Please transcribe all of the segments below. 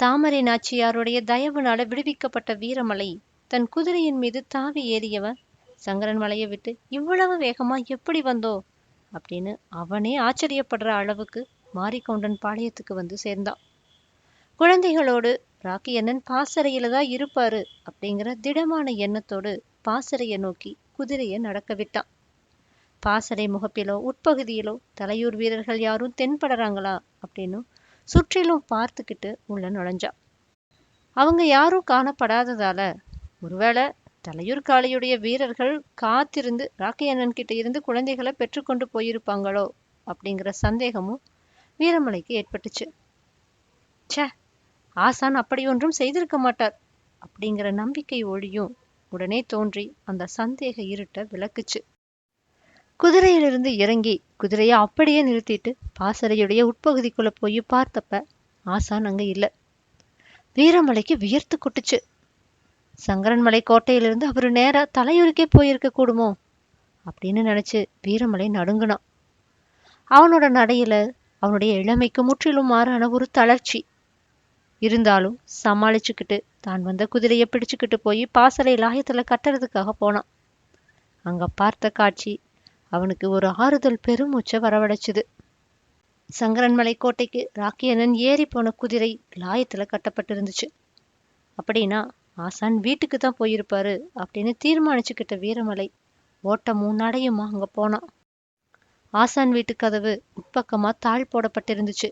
தாமரை நாச்சியாருடைய தயவுனால விடுவிக்கப்பட்ட வீரமலை தன் குதிரையின் மீது தாவி ஏறியவன் சங்கரன் மலையை விட்டு இவ்வளவு வேகமா எப்படி வந்தோ? அப்படின்னு அவனே ஆச்சரியப்படுற அளவுக்கு மாரிக்கவுண்டன் பாளையத்துக்கு வந்து சேர்ந்தான். குழந்தைகளோடு ராக்கி அண்ணன் பாசறையில தான் இருப்பாரு அப்படிங்கிற திடமான எண்ணத்தோடு பாசறையை நோக்கி குதிரையை நடக்க விட்டான். பாசறை முகப்பிலோ உட்பகுதியிலோ தலையூர் வீரர்கள் யாரும் தென்படுறாங்களா அப்படின்னு சுற்றிலும் பார்த்துக்கிட்டு உள்ள நுழைஞ்சா. அவங்க யாரும் காணப்படாததால ஒருவேளை தலையூர்காளியுடைய வீரர்கள் காத்திருந்து ராக்கி அண்ணன் கிட்ட இருந்து குழந்தைகளை பெற்றுக்கொண்டு போயிருப்பாங்களோ அப்படிங்கிற சந்தேகமும் வீரமலைக்கு ஏற்பட்டுச்சு. ச்சே ஆசான் அப்படி ஒன்றும் செய்திருக்க மாட்டார் அப்படிங்கிற நம்பிக்கை ஒளியும் உடனே தோன்றி அந்த சந்தேக இருட்ட விளக்குச்சு. குதிரையிலிருந்து இறங்கி குதிரையை அப்படியே நிறுத்திட்டு பாசறையுடைய உட்பகுதிக்குள்ள போய் பார்த்தப்ப ஆசான் அங்க இல்ல. வீரமலைக்கு வியர்த்து கொட்டுச்சு. சங்கரன்மலை கோட்டையிலிருந்து அவரு நேரா தலையூருக்கே போயிருக்க கூடுமோ அப்படின்னு நினைச்சு வீரமலை நடுங்கினான். அவனோட நடையில அவனுடைய இளமைக்கு முற்றிலும் மாறான ஒரு தளர்ச்சி. இருந்தாலும் சமாளிச்சுக்கிட்டு தான் வந்த குதிரையை பிடிச்சுக்கிட்டு போய் பாசறை லாயத்துல கட்டுறதுக்காக போனான். அங்க பார்த்த காட்சி அவனுக்கு ஒரு ஆறுதல் பெருமூச்சை வரவழைச்சுது. சங்கரன்மலை கோட்டைக்கு ராக்கியனன் ஏறி போன குதிரை லாயத்துல கட்டப்பட்டிருந்துச்சு. அப்படின்னா ஆசான் வீட்டுக்கு தான் போயிருப்பாரு அப்படின்னு தீர்மானிச்சுக்கிட்ட வீரமலை ஓட்டமும் நடையுமா அங்க போனான் ஆசான் வீட்டு கதவு உட்பக்கமா தாழ் போடப்பட்டிருந்துச்சு.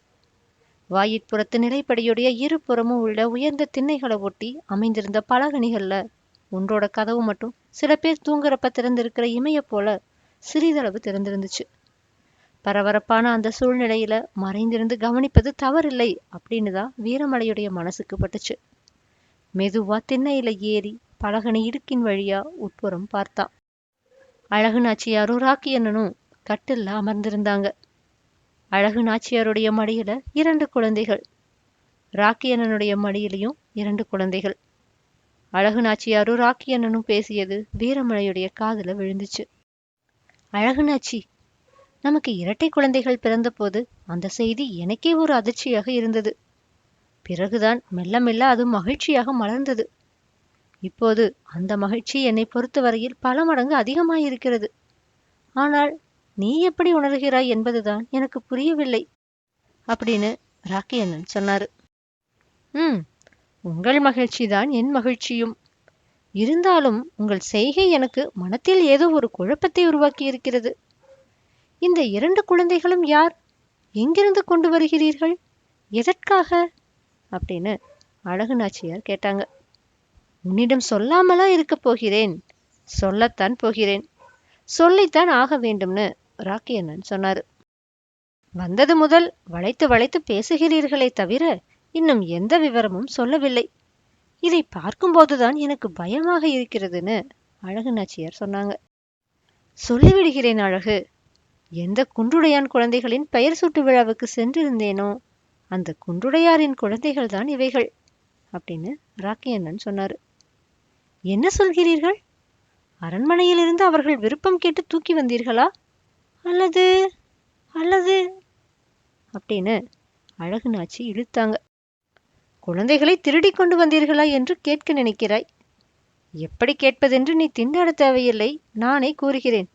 வாயிற்புறத்து நிலைப்படியுடைய இருபுறமும் உள்ள உயர்ந்த திண்ணைகளை ஒட்டி அமைந்திருந்த பலகணிகள்ல ஒன்றோட கதவு மட்டும் சில பேர் தூங்குறப்ப திறந்திருக்கிற இமைய போல சிறிதளவு திறந்திருந்துச்சு. பரபரப்பான அந்த சூழ்நிலையில மறைந்திருந்து கவனிப்பது தவறில்லை அப்படின்னு தான் வீரமலையுடைய மனசுக்கு பட்டுச்சு. மெதுவா திண்ணையில ஏறி பலகனி இடுக்கின் வழியா உட்புறம் பார்த்தான். அழகு நாச்சியாரும் ராக்கியண்ணனும் கட்டில்ல அமர்ந்திருந்தாங்க. அழகு நாச்சியாருடைய மடியில இரண்டு குழந்தைகள். ராக்கியண்ணனுடைய மடியிலையும் இரண்டு குழந்தைகள். அழகு நாச்சியாரும் ராக்கியண்ணனும் பேசியது வீரமலையுடைய காதுல விழுந்துச்சு. அழகுனாச்சி. நமக்கு இரட்டை குழந்தைகள் பிறந்தபோது அந்த செய்தி எனக்கே ஒரு அதிர்ச்சியாக இருந்தது. பிறகுதான் மெல்ல மெல்ல அது மகிழ்ச்சியாக மலர்ந்தது. இப்போது அந்த மகிழ்ச்சி என்னை பொறுத்தவரையில் பல மடங்கு அதிகமாயிருக்கிறது. ஆனால் நீ எப்படி உணர்கிறாய் என்பதுதான் எனக்கு புரியவில்லை. அப்படின்னு ராக்கி அண்ணன் சொன்னாரு. ம் உங்கள் மகிழ்ச்சிதான் என் மகிழ்ச்சியும். இருந்தாலும் உங்கள் செய்கை எனக்கு மனத்தில் ஏதோ ஒரு குழப்பத்தை உருவாக்கி இருக்கிறது. இந்த இரண்டு குழந்தைகளும் யார்? எங்கிருந்து கொண்டு வருகிறீர்கள்? எதற்காக? அப்படின்னு அழகு நாச்சியார் கேட்டாங்க. உன்னிடம் சொல்லாமலா இருக்கப் போகிறேன்? சொல்லத்தான் போகிறேன். சொல்லித்தான் ஆக வேண்டும்னு ராக்கி அண்ணன் சொன்னாரு. வந்தது முதல் வளைத்து வளைத்து பேசுகிறீர்களே தவிர இன்னும் எந்த விவரமும் சொல்லவில்லை. இதை பார்க்கும்போதுதான் எனக்கு பயமாக இருக்கிறதுன்னு அழகு நாச்சியார் சொன்னாங்க. சொல்லிவிடுகிறேன் அழகு எந்த குன்றுடையான் குழந்தைகளின் பெயர் சூட்டு விழாவுக்கு சென்றிருந்தேனோ அந்த குன்றுடையாரின் குழந்தைகள் தான் இவைகள் அப்படின்னு ராக்கி அண்ணன் சொன்னார். என்ன சொல்கிறீர்கள்? அரண்மனையிலிருந்து அவர்கள் விருப்பம் கேட்டு தூக்கி வந்தீர்களா? அல்லது அல்லது அப்படின்னு அழகு நாச்சி இழுத்தாங்க. குழந்தைகளை திருடி கொண்டு வந்தீர்களா என்று கேட்க நினைக்கிறாய். எப்படி கேட்பதென்று நீ திண்டாட தேவையில்லை நானே கூறுகிறேன்.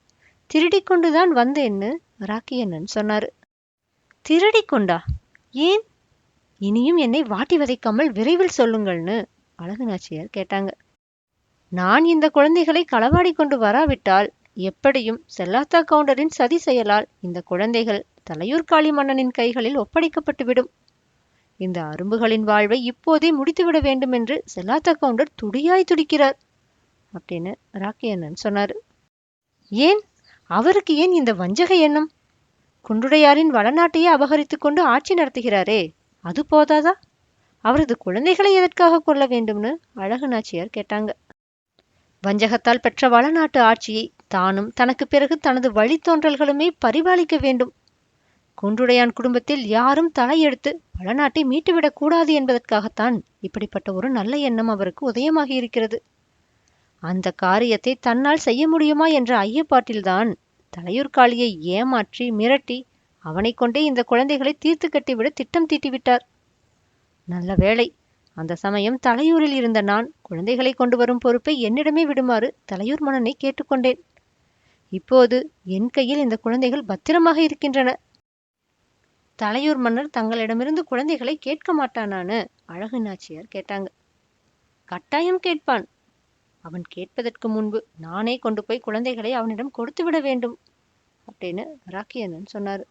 திருடிக் கொண்டுதான் வந்தேன்னு ராக்கியண்ணன் சொன்னாரு. திருடிக் கொண்டா? ஏன்? இனியும் என்னை வாட்டி வதைக்காமல் விரைவில் சொல்லுங்கள்னு அழகுநாச்சியார் கேட்டாங்க. நான் இந்த குழந்தைகளை களவாடி கொண்டு வராவிட்டால் எப்படியும் செல்லாத்தா கவுண்டரின் சதி செயலால் இந்த குழந்தைகள் தலையூர் காளி மன்னனின் கைகளில் ஒப்படைக்கப்பட்டுவிடும். இந்த அரும்புகளின் வாழ்வை இப்போதே முடித்துவிட வேண்டும் என்று செல்லாத்தா கவுண்டர் துடியாய் துடிக்கிறார். அப்படின்னு ராக்கி அண்ணன் சொன்னார். ஏன்? அவருக்கு ஏன் இந்த வஞ்சக எண்ணம்? குன்றுடையாரின் வளநாட்டையே அபகரித்து கொண்டு ஆட்சி நடத்துகிறாரே அது போதாதா? அவரது குழந்தைகளை எதற்காக கொள்ள வேண்டும்னு அழகு நாச்சியார் கேட்டாங்க. வஞ்சகத்தால் பெற்ற வளநாட்டு ஆட்சியை தானும் தனக்கு பிறகு தனது வழித்தோன்றல்களுமே பரிபாலிக்க வேண்டும். குன்றுடையான் குடும்பத்தில் யாரும் தலையெடுத்து வளநாட்டை மீட்டுவிடக் கூடாது என்பதற்காகத்தான் இப்படிப்பட்ட ஒரு நல்ல எண்ணம் அவருக்கு உதயமாகி இருக்கிறது. அந்த காரியத்தை தன்னால் செய்ய முடியுமா என்ற ஐயப்பாட்டில்தான் தலையூர்காளியை ஏமாற்றி மிரட்டி அவனை கொண்டே இந்த குழந்தைகளை தீர்த்து கட்டிவிட திட்டம் தீட்டிவிட்டார். நல்ல வேளை அந்த சமயம் தலையூரில் இருந்த நான் குழந்தைகளை கொண்டு வரும் பொறுப்பை என்னிடமே விடுமாறு தலையூர் மன்னனை கேட்டுக்கொண்டேன். இப்போது என் கையில் இந்த குழந்தைகள் பத்திரமாக இருக்கின்றன. தலையூர் மன்னர் தங்களிடமிருந்து குழந்தைகளை கேட்க மாட்டானான்னு அழகு நாச்சியார் கேட்டாங்க. கட்டாயம் கேட்பான். அவன் கேட்பதற்கு முன்பு நானே கொண்டு போய் குழந்தைகளை அவனிடம் கொடுத்து விட வேண்டும் அப்படின்னு ராக்கியண்ணன் சொன்னார்.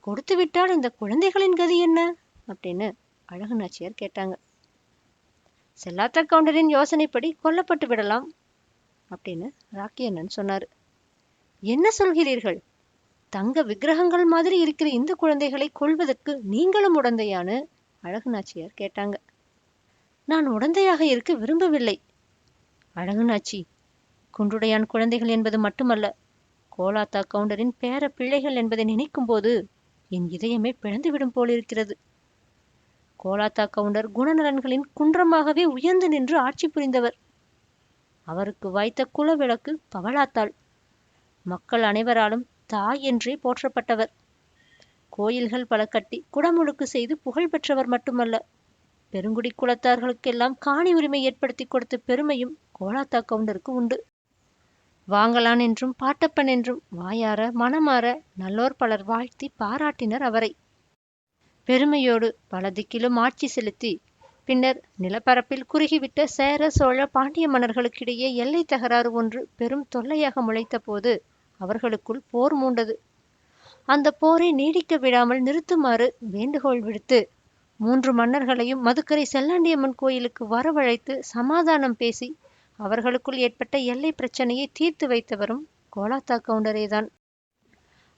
கொடுத்து விட்டால் இந்த குழந்தைகளின் கதி என்ன அப்படின்னு அழகு நாச்சியார் கேட்டாங்க. செல்லாத்த கவுண்டரின் யோசனைப்படி கொல்லப்பட்டு விடலாம் அப்படின்னு ராக்கியண்ணன் சொன்னார். என்ன சொல்கிறீர்கள்? தங்க விக்கிரகங்கள் மாதிரி இருக்கிற இந்த குழந்தைகளை கொள்வதற்கு நீங்களும் உடந்தையான்னு அழகு நாச்சியார் கேட்டாங்க. நான் உடந்தையாக இருக்க விரும்பவில்லை. அழகு நாச்சி குன்றுடையான் குழந்தைகள் என்பது மட்டுமல்ல கோலாத்தா கவுண்டரின் பேர பிள்ளைகள் என்பதை நினைக்கும் போது என் இதயமே பிளந்துவிடும் போலிருக்கிறது. கோலாத்தா கவுண்டர் குணநலன்களின் குன்றமாகவே உயர்ந்து நின்று ஆட்சி புரிந்தவர். அவருக்கு வாய்த்த குலவிளக்கு பவளாத்தாள் மக்கள் அனைவராலும் தாய் என்றே போற்றப்பட்டவர். கோயில்கள் பல கட்டி குடமுழுக்கு செய்து புகழ் பெற்றவர் மட்டுமல்ல பெருங்குடி குலத்தார்களுக்கெல்லாம் காணி உரிமை ஏற்படுத்தி கொடுத்த பெருமையும் கோலாத்தா கவுண்டருக்கு உண்டு. வாங்கலான் என்றும் பாட்டப்பன் என்றும் வாயார மனமாற நல்லோர் பலர் வாழ்த்தி பாராட்டினர் அவரை. பெருமையோடு பல திக்கிலும் ஆட்சி செலுத்தி பின்னர் நிலப்பரப்பில் குறுகிவிட்ட சேர சோழ பாண்டிய மன்னர்களுக்கிடையே எல்லை தகராறு ஒன்று பெரும் தொல்லையாக முளைத்த போது அவர்களுக்குள் போர் மூண்டது. அந்த போரை நீடிக்க விடாமல் நிறுத்துமாறு வேண்டுகோள் விடுத்து மூன்று மன்னர்களையும் மதுக்கரை செல்லாண்டியம்மன் கோயிலுக்கு வரவழைத்து சமாதானம் பேசி அவர்களுக்குள் ஏற்பட்ட எல்லை பிரச்சனையை தீர்த்து வைத்தவரும் கோலாத்தா கவுண்டரேதான்.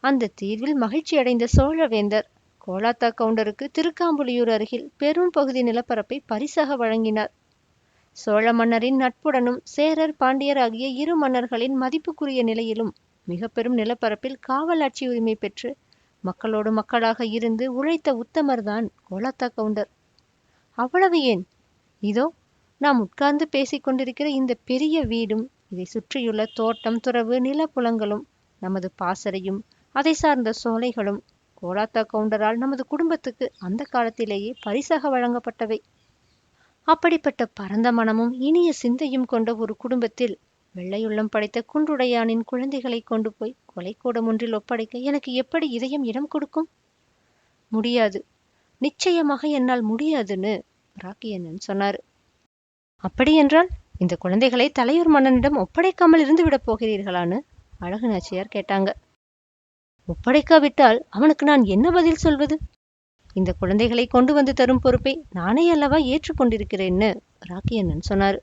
அந்த தீர்வில் மகிழ்ச்சி அடைந்த சோழவேந்தர் கோலாத்தா கவுண்டருக்கு திருக்காம்புலியூர் அருகில் பெரும் பகுதி நிலப்பரப்பை பரிசாக வழங்கினார். சோழ மன்னரின் நட்புடனும் சேரர் பாண்டியர் ஆகிய இரு மன்னர்களின் மதிப்புக்குரிய நிலையிலும் மிக பெரும் நிலப்பரப்பில் காவல் ஆட்சி உரிமை பெற்று மக்களோடு மக்களாக இருந்து உழைத்த உத்தமர்தான் கோலாத்தா கவுண்டர். அவ்வளவு ஏன்? இதோ நாம் உட்கார்ந்து பேசிக்கொண்டிருக்கிற இந்த பெரிய வீடும் இதை சுற்றியுள்ள தோட்டம் துறவு நிலப்புலங்களும் நமது பாசறையும் அதை சார்ந்த சோலைகளும் கோலாத்தா கவுண்டரால் நமது குடும்பத்துக்கு அந்த காலத்திலேயே பரிசாக வழங்கப்பட்டவை. அப்படிப்பட்ட பரந்த மனமும் இனிய சிந்தையும் கொண்ட ஒரு குடும்பத்தில் வெள்ளையுள்ளம் படைத்த குன்றுடையானின் குழந்தைகளை கொண்டு போய் கொலைக்கூடம் ஒன்றில் ஒப்படைக்க எனக்கு எப்படி இதயம் இடம் கொடுக்கும்? முடியாது. நிச்சயமாக என்னால் முடியாதுன்னு ராக்கியண்ணன் சொன்னார். அப்படியென்றால் இந்த குழந்தைகளை தலையூர் மன்னனிடம் ஒப்படைக்காமல் இருந்து விடப் போகிறீர்களான்னு அழகு நாச்சியார் கேட்டாங்க. ஒப்படைக்காவிட்டால் அவனுக்கு நான் என்ன பதில் சொல்வது? இந்த குழந்தைகளை கொண்டு வந்து தரும் பொறுப்பை நானே அல்லவா ஏற்றுக்கொண்டிருக்கிறேன்னு ராக்கியண்ணன் சொன்னார்.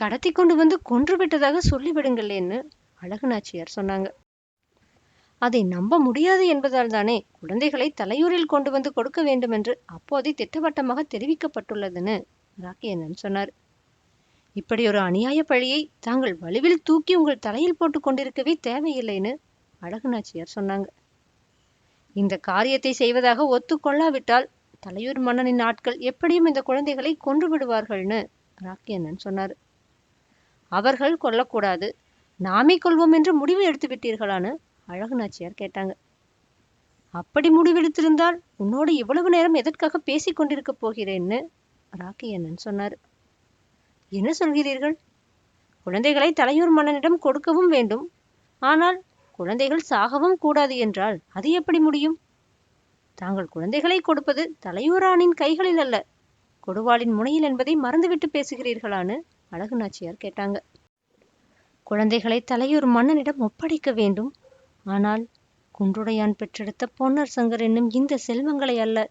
கடத்தி கொண்டு வந்து கொன்று விட்டதாக சொல்லிவிடுங்களேன்னு அழகுநாச்சியார் சொன்னாங்க. அதை நம்ப முடியாது என்பதால் தானே குழந்தைகளை தலையூரில் கொண்டு வந்து கொடுக்க வேண்டும் என்று அப்போதே திட்டவட்டமாக தெரிவிக்கப்பட்டுள்ளதுன்னு ராக்கியண்ணன் சொன்னார். இப்படி ஒரு அநியாய பழியை தாங்கள் வலுவில் தூக்கி உங்கள் தலையில் போட்டு கொண்டிருக்கவே தேவையில்லைன்னு அழகுநாச்சியார் சொன்னாங்க. இந்த காரியத்தை செய்வதாக ஒத்துக்கொள்ளாவிட்டால் தலையூர் மன்னனின் ஆட்கள் எப்படியும் இந்த குழந்தைகளை கொன்று விடுவார்கள்னு ராக்கியண்ணன் சொன்னார். அவர்கள் கொல்லக்கூடாது. நாமே கொள்வோம் என்று முடிவு எடுத்து விட்டீர்களான்னு அழகு நாச்சியார் கேட்டாங்க. அப்படி முடிவெடுத்திருந்தால் உன்னோடு இவ்வளவு நேரம் எதற்காக பேசிக் கொண்டிருக்கப் போகிறேன்னு ராக்கி அண்ணன் சொன்னார். என்ன சொல்கிறீர்கள்? குழந்தைகளை தலையூர் மன்னனிடம் கொடுக்கவும் வேண்டும். ஆனால் குழந்தைகள் சாகவும் கூடாது என்றால் அது எப்படி முடியும்? தாங்கள் குழந்தைகளை கொடுப்பது தலையூரானின் கைகளில் அல்ல. கொடுவாளின் முனையில் என்பதை மறந்துவிட்டு பேசுகிறீர்களான்னு அழகு நாச்சியார் கேட்டாங்க. குழந்தைகளை தலையூர் மன்னனிடம் ஒப்படைக்க வேண்டும். ஆனால் குன்றுடையான் பெற்றெடுத்த பொன்னர் சங்கர் என்னும் இந்த செல்வங்களை அல்ல.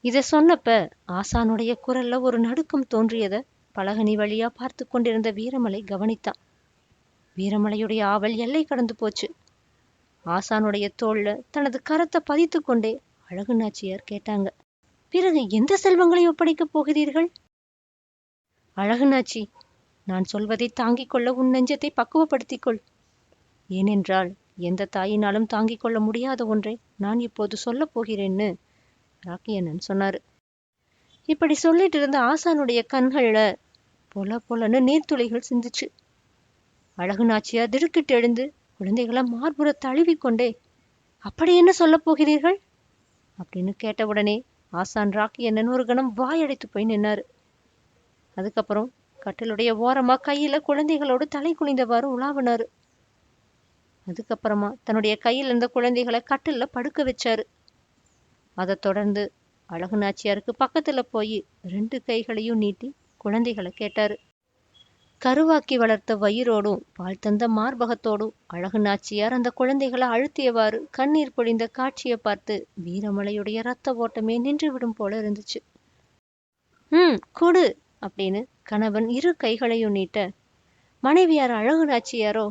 இதை சொன்னப்ப ஆசானுடைய குரல்ல ஒரு நடுக்கம் தோன்றியத பலகனி வழியா பார்த்து கொண்டிருந்த வீரமலை கவனித்தான். வீரமலையுடைய ஆவல் எல்லை கடந்து போச்சு. ஆசானுடைய தோல்ல தனது கரத்தை பதித்து கொண்டே அழகு நாச்சியார் கேட்டாங்க. பிறகு எந்த செல்வங்களை ஒப்படைக்கப் போகிறீர்கள்? அழகுநாச்சி நான் சொல்வதை தாங்கிக் கொள்ள உன் நெஞ்சத்தை பக்குவப்படுத்திக் கொள் ஏனென்றால் எந்த தாயினாலும் தாங்கிக் கொள்ள முடியாத ஒன்றை நான் இப்போது சொல்லப் போகிறேன்னு ராக்கியண்ணன் சொன்னாரு. இப்படி சொல்லிட்டு இருந்த ஆசானுடைய கண்கள்ல பொல பொலன்னு நீர்த்துளிகள் சிந்துச்சு. அழகு திடுக்கிட்டு எழுந்து குழந்தைகளை மார்புற தழுவிக்கொண்டே அப்படி என்ன சொல்லப் போகிறீர்கள்? அப்படின்னு கேட்டவுடனே ஆசான் ராக்கி என்னன்னு ஒரு கணம் வாயடைத்து போய் நின்னாரு. அதுக்கப்புறம் கட்டிலுடைய ஓரமா கையில குழந்தைகளோடு தலை குனிந்தவாறு உலாவினாரு. அதுக்கப்புறமா தன்னுடைய கையில் இருந்த குழந்தைகளை கட்டிலில் படுக்க வச்சாரு. அதை தொடர்ந்து அழகு நாச்சியாருக்கு பக்கத்துல போய் ரெண்டு கைகளையும் நீட்டி குழந்தைகளை கேட்டாரு. கருவாக்கி வளர்த்த வயிறோடும் பால் தந்த மார்பகத்தோடும் அழகு நாச்சியார் அந்த குழந்தைகளை அழுத்தியவாறு கண்ணீர் பொழிந்த காட்சியை பார்த்து வீரமலையுடைய ரத்த ஓட்டமே நின்றுவிடும் போல இருந்துச்சு. ம் கொடு அப்படின்னு கணவன் இரு கைகளையும் நீட்ட மனைவியார் அழகு நாச்சியாரோ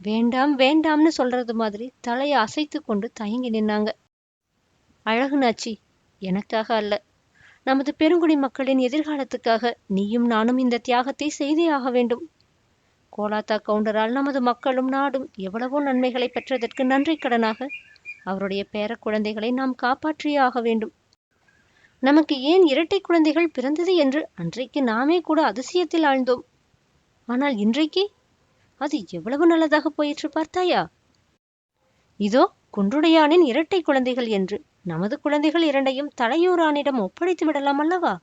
வேண்டாம் வேண்டாம்னு சொல்றது மாதிரி தலையை அசைத்து கொண்டு தயங்கி நின்னாங்க. அழகு நாச்சி எனக்காக அல்ல. நமது பெருங்குடி மக்களின் எதிர்காலத்துக்காக நீயும் நானும் இந்த தியாகத்தை செய்தே ஆக வேண்டும். கோலாத்தா கவுண்டரால் நமது மக்களும் நாடும் எவ்வளவோ நன்மைகளை பெற்றதற்கு நன்றி கடனாக அவருடைய பேர குழந்தைகளை நாம் காப்பாற்றியே ஆக வேண்டும். நமக்கு ஏன் இரட்டை குழந்தைகள் பிறந்தது என்று அன்றைக்கு நாமே கூட அதிசயத்தில் ஆழ்ந்தோம். ஆனால் இன்றைக்கு அது எவ்வளவு நல்லதாக போயிற்று பார்த்தாயா? இதோ குன்றுடையானின் இரட்டை குழந்தைகள் என்று நமது குழந்தைகள் இரண்டையும் தலையூரானிடம் ஒப்படைத்து விடலாம் அல்லவா?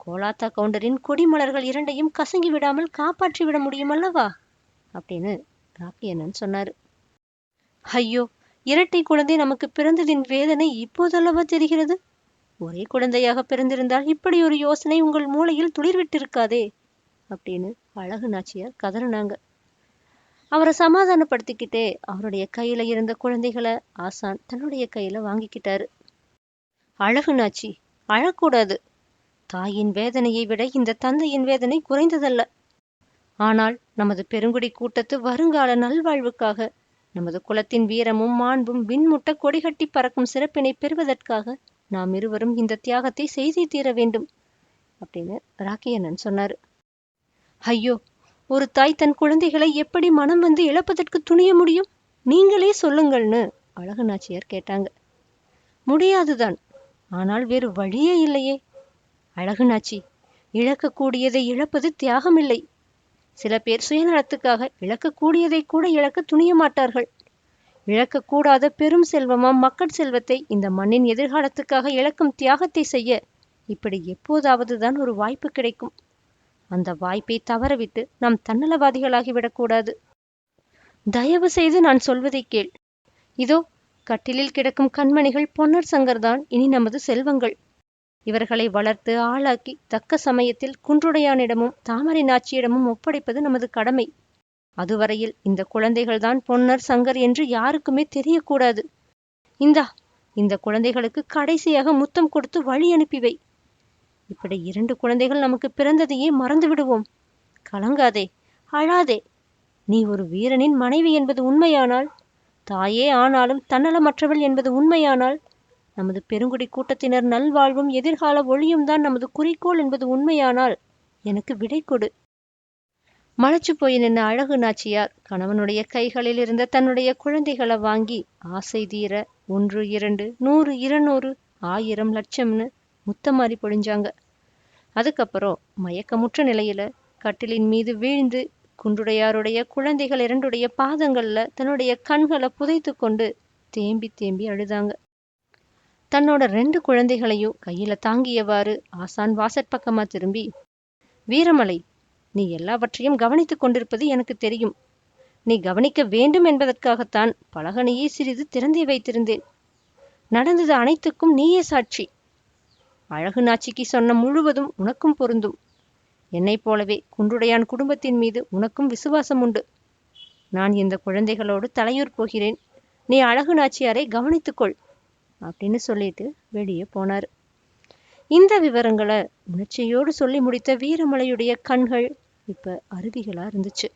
கோலாத்தா கவுண்டரின் கொடிமலர்கள் இரண்டையும் கசங்கி விடாமல் காப்பாற்றி விட முடியும் அல்லவா? அப்படின்னு ராக்கியண்ணன் சொன்னாரு. ஐயோ இரட்டை குழந்தை நமக்கு பிறந்ததின் வேதனை இப்போதல்லவா தெரிகிறது? ஒரே குழந்தையாக பிறந்திருந்தால் இப்படி ஒரு யோசனை உங்கள் மூளையில் துளிர்விட்டிருக்காதே அப்படின்னு அழகு நாச்சியார் கதறினாங்க. அவரை சமாதானப்படுத்திக்கிட்டே அவருடைய கையில இருந்த குழந்தைகளை ஆசான் தன்னுடைய கையில வாங்கிக்கிட்டாரு. அழகு நாச்சி அழக்கூடாது. தாயின் வேதனையை விட இந்த தந்தையின் வேதனை குறைந்ததல்ல. ஆனால் நமது பெருங்குடி கூட்டத்து வருங்கால நல்வாழ்வுக்காக நமது குலத்தின் வீரமும் மாண்பும் விண்முட்ட கொடிகட்டி பறக்கும் சிறப்பினை பெறுவதற்காக நாம் இருவரும் இந்த தியாகத்தை செய்தே தீர வேண்டும் அப்படின்னு ராக்கியண்ணன் சொன்னாரு. ஐயோ ஒரு தாய் தன் குழந்தைகளை எப்படி மனம் வந்து இழப்பதற்கு துணிய முடியும்? நீங்களே சொல்லுங்கள்னு அழகு நாச்சியார் கேட்டாங்க. முடியாதுதான் ஆனால் வேறு வழியே இல்லையே. அழகு நாச்சி இழக்கக்கூடியதை இழப்பது தியாகமில்லை. சில பேர் சுயநலத்துக்காக இழக்கக்கூடியதை கூட இழக்க துணிய மாட்டார்கள். இழக்கக்கூடாத பெரும் செல்வமாம் மக்கள் செல்வத்தை இந்த மண்ணின் எதிர்காலத்துக்காக இழக்கும் தியாகத்தை செய்ய இப்படி எப்போதாவது தான் ஒரு வாய்ப்பு கிடைக்கும். அந்த வாய்ப்பை தவறவிட்டு நாம் தன்னலவாதிகளாகிவிடக்கூடாது. தயவு செய்து நான் சொல்வதை கேள். இதோ கட்டிலில் கிடக்கும் கண்மணிகள் பொன்னர் சங்கர்தான் இனி நமது செல்வங்கள். இவர்களை வளர்த்து ஆளாக்கி தக்க சமயத்தில் குன்றுடையானிடமும் தாமரை நாச்சியிடமும் ஒப்படைப்பது நமது கடமை. அதுவரையில் இந்த குழந்தைகள்தான் பொன்னர் சங்கர் என்று யாருக்குமே தெரியக்கூடாது. இந்தா இந்த குழந்தைகளுக்கு கடைசியாக முத்தம் கொடுத்து வழி அனுப்பி வை இப்படி இரண்டு குழந்தைகள் நமக்கு பிறந்ததையே மறந்து விடுவோம் கலங்காதே அழாதே. நீ ஒரு வீரனின் மனைவி என்பது உண்மையானால் தாயே ஆனாலும் தன்னலமற்றவள் என்பது உண்மையானால் நமது பெருங்குடி கூட்டத்தினர் நல்வாழ்வும் எதிர்கால ஒளியும் தான் நமது குறிக்கோள் என்பது உண்மையானால் எனக்கு விடை கொடு. மலைச்சு போய் நின்ன அழகு நாச்சியார் கணவனுடைய கைகளில் இருந்த தன்னுடைய குழந்தைகளை வாங்கி ஆசை தீர ஒன்று இரண்டு நூறு இருநூறு ஆயிரம் லட்சம்னு முத்தமாரி பொழிஞ்சாங்க. அதுக்கப்புறம் மயக்கமுற்ற நிலையில கட்டிலின் மீது வீழ்ந்து குன்றுடையாருடைய குழந்தைகள் இரண்டுடைய பாதங்கள்ல தன்னுடைய கண்களை புதைத்து கொண்டு தேம்பி தேம்பி அழுதாங்க. தன்னோட ரெண்டு குழந்தைகளையும் கையில தாங்கியவாறு ஆசான் வாசற்பக்கமா திரும்பி வீரமலை நீ எல்லாவற்றையும் கவனித்துக் கொண்டிருப்பது எனக்கு தெரியும். நீ கவனிக்க வேண்டும் என்பதற்காகத்தான் பலகனையே சிறிது திறந்தே வைத்திருந்தேன். நடந்தது அனைத்துக்கும் நீயே சாட்சி. அழகு நாச்சிக்கு சொன்ன முழுவதும் உனக்கும் பொருந்தும். என்னைப் போலவே குன்றுடையான் குடும்பத்தின் மீது உனக்கும் விசுவாசம் உண்டு. நான் இந்த குழந்தைகளோடு தலையூர் போகிறேன். நீ அழகு நாச்சியாரை கவனித்துக்கொள் அப்படின்னு சொல்லிட்டு வெளியே போனார். இந்த விவரங்களை உணர்ச்சியோடு சொல்லி முடித்த வீரமலையுடைய கண்கள் இப்ப அருவிகளா இருந்துச்சு.